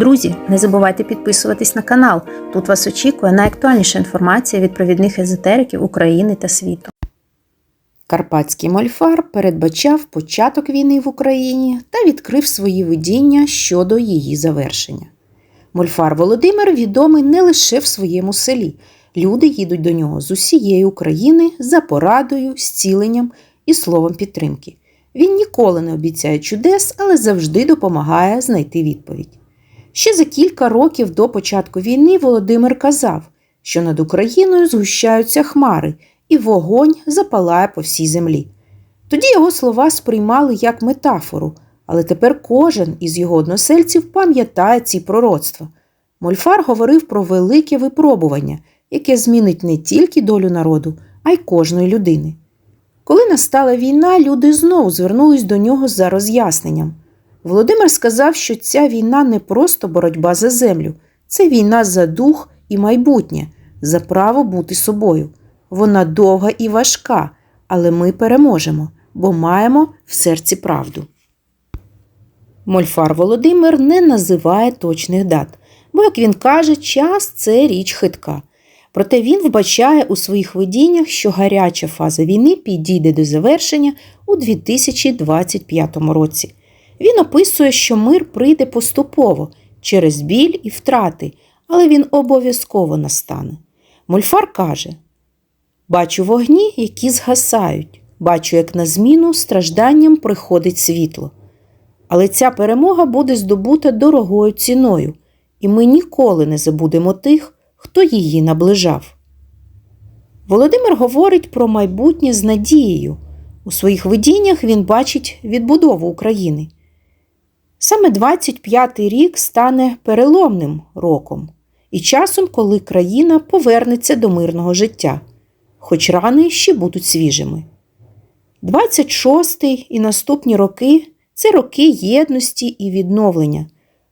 Друзі, не забувайте підписуватись на канал. Тут вас очікує найактуальніша інформація від провідних езотериків України та світу. Карпатський мольфар передбачав початок війни в Україні та відкрив свої видіння щодо її завершення. Мольфар Володимир відомий не лише в своєму селі. Люди їдуть до нього з усієї України за порадою, зціленням і словом підтримки. Він ніколи не обіцяє чудес, але завжди допомагає знайти відповідь. Ще за кілька років до початку війни Володимир казав, що над Україною згущаються хмари, і вогонь запалає по всій землі. Тоді його слова сприймали як метафору, але тепер кожен із його односельців пам'ятає ці пророцтва. Мольфар говорив про велике випробування, яке змінить не тільки долю народу, а й кожної людини. Коли настала війна, люди знову звернулись до нього за роз'ясненням. Володимир сказав, що ця війна не просто боротьба за землю, це війна за дух і майбутнє, за право бути собою. Вона довга і важка, але ми переможемо, бо маємо в серці правду. Мольфар Володимир не називає точних дат, бо, як він каже, час це річ хитка. Проте він вбачає у своїх видіннях, що гаряча фаза війни підійде до завершення у 2025 році. Він описує, що мир прийде поступово через біль і втрати, але він обов'язково настане. Мольфар каже: Бачу вогні, які згасають, бачу, як на зміну стражданням приходить світло. Але ця перемога буде здобута дорогою ціною, і ми ніколи не забудемо тих, хто її наближав. Володимир говорить про майбутнє з надією. У своїх видіннях він бачить відбудову України. Саме 25-й рік стане переломним роком і часом, коли країна повернеться до мирного життя, хоч рани ще будуть свіжими. 26-й і наступні роки це роки єдності і відновлення.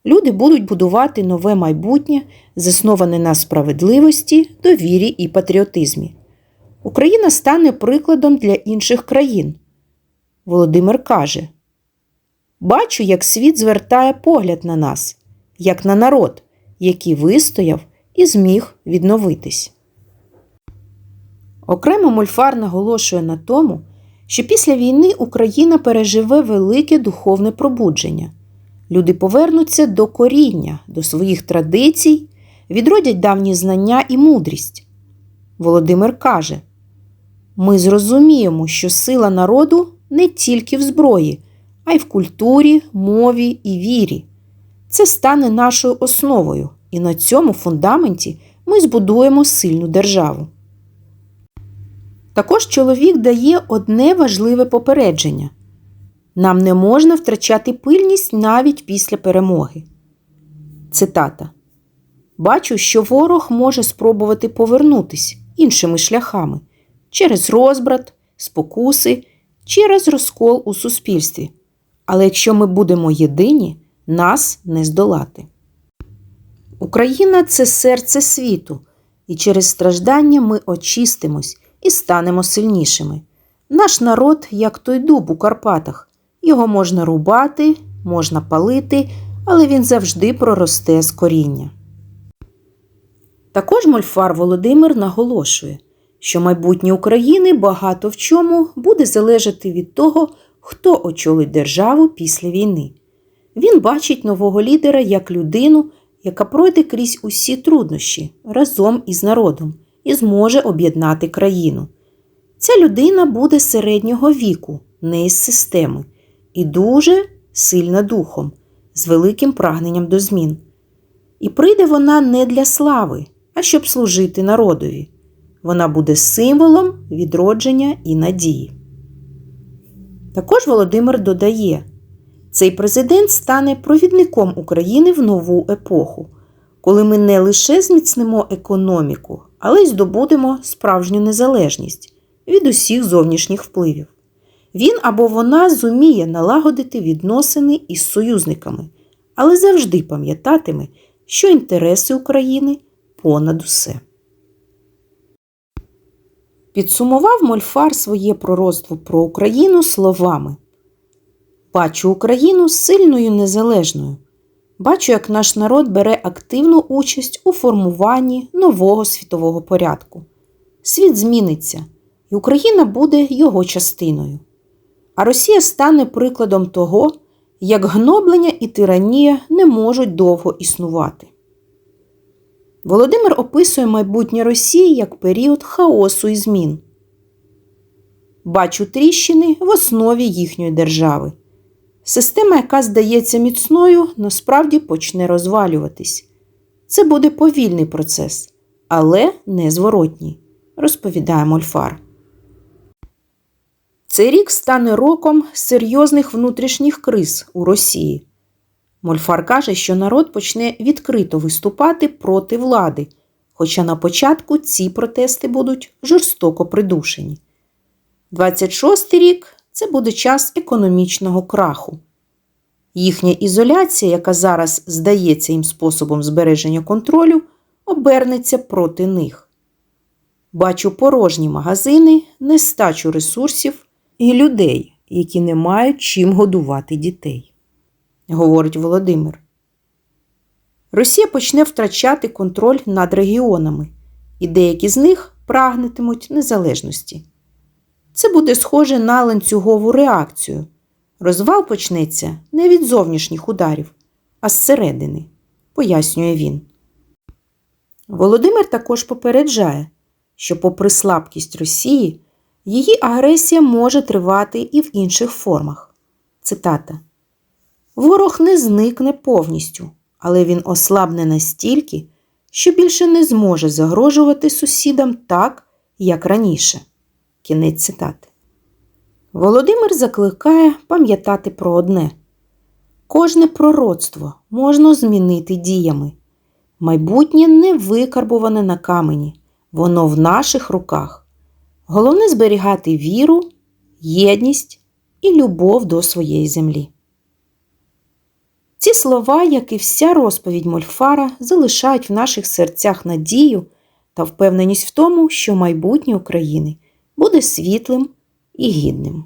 Люди будуть будувати нове майбутнє, засноване на справедливості, довірі і патріотизмі. Україна стане прикладом для інших країн. Володимир каже: Бачу, як світ звертає погляд на нас, як на народ, який вистояв і зміг відновитись. Окремо Мольфар наголошує на тому, що після війни Україна переживе велике духовне пробудження. Люди повернуться до коріння, до своїх традицій, відродять давні знання і мудрість. Володимир каже: Ми зрозуміємо, що сила народу не тільки в зброї, а й в культурі, мові і вірі. Це стане нашою основою, і на цьому фундаменті ми збудуємо сильну державу. Також чоловік дає одне важливе попередження нам не можна втрачати пильність навіть після перемоги. Цитата Бачу, що ворог може спробувати повернутись іншими шляхами через розбрат, спокуси, через розкол у суспільстві. Але якщо ми будемо єдині, нас не здолати. Україна це серце світу, і через страждання ми очистимось і станемо сильнішими. Наш народ, як той дуб у Карпатах, його можна рубати, можна палити, але він завжди проросте з коріння. Також Мольфар Володимир наголошує, що майбутнє України багато в чому буде залежати від того, хто очолить державу після війни. Він бачить нового лідера як людину, яка пройде крізь усі труднощі разом із народом і зможе об'єднати країну. Ця людина буде середнього віку, не із системи, і дуже сильна духом, з великим прагненням до змін. І прийде вона не для слави, а щоб служити народові. Вона буде символом відродження і надії. Також Володимир додає, цей президент стане провідником України в нову епоху, коли ми не лише зміцнимо економіку, але й здобудемо справжню незалежність від усіх зовнішніх впливів. Він або вона зуміє налагодити відносини із союзниками, але завжди пам'ятатиме, що інтереси України понад усе. Підсумував Мольфар своє пророцтво про Україну словами Бачу Україну сильною незалежною. Бачу, як наш народ бере активну участь у формуванні нового світового порядку. Світ зміниться, і Україна буде його частиною. А Росія стане прикладом того, як гноблення і тиранія не можуть довго існувати. Володимир описує майбутнє Росії як період хаосу і змін. Бачу тріщини в основі їхньої держави. Система, яка здається міцною, насправді почне розвалюватись. Це буде повільний процес, але незворотній, розповідає Мольфар. Цей рік стане роком серйозних внутрішніх криз у Росії. Мольфар каже, що народ почне відкрито виступати проти влади, хоча на початку ці протести будуть жорстоко придушені. 26-й рік це буде час економічного краху. Їхня ізоляція, яка зараз здається їм способом збереження контролю, обернеться проти них. Бачу порожні магазини, нестачу ресурсів і людей, які не мають чим годувати дітей, говорить Володимир. Росія почне втрачати контроль над регіонами, і деякі з них прагнетимуть незалежності. Це буде схоже на ланцюгову реакцію. Розвал почнеться не від зовнішніх ударів, а зсередини, пояснює він. Володимир також попереджає, що, попри слабкість Росії, її агресія може тривати і в інших формах. Цитата: Ворог не зникне повністю, але він ослабне настільки, що більше не зможе загрожувати сусідам так, як раніше. Кінець цитати. Володимир закликає пам'ятати про одне: кожне пророцтво можна змінити діями. Майбутнє не викарбуване на камені, воно в наших руках. Головне зберігати віру, єдність і любов до своєї землі. Ці слова, як і вся розповідь Мольфара, залишають в наших серцях надію та впевненість в тому, що майбутнє України буде світлим і гідним.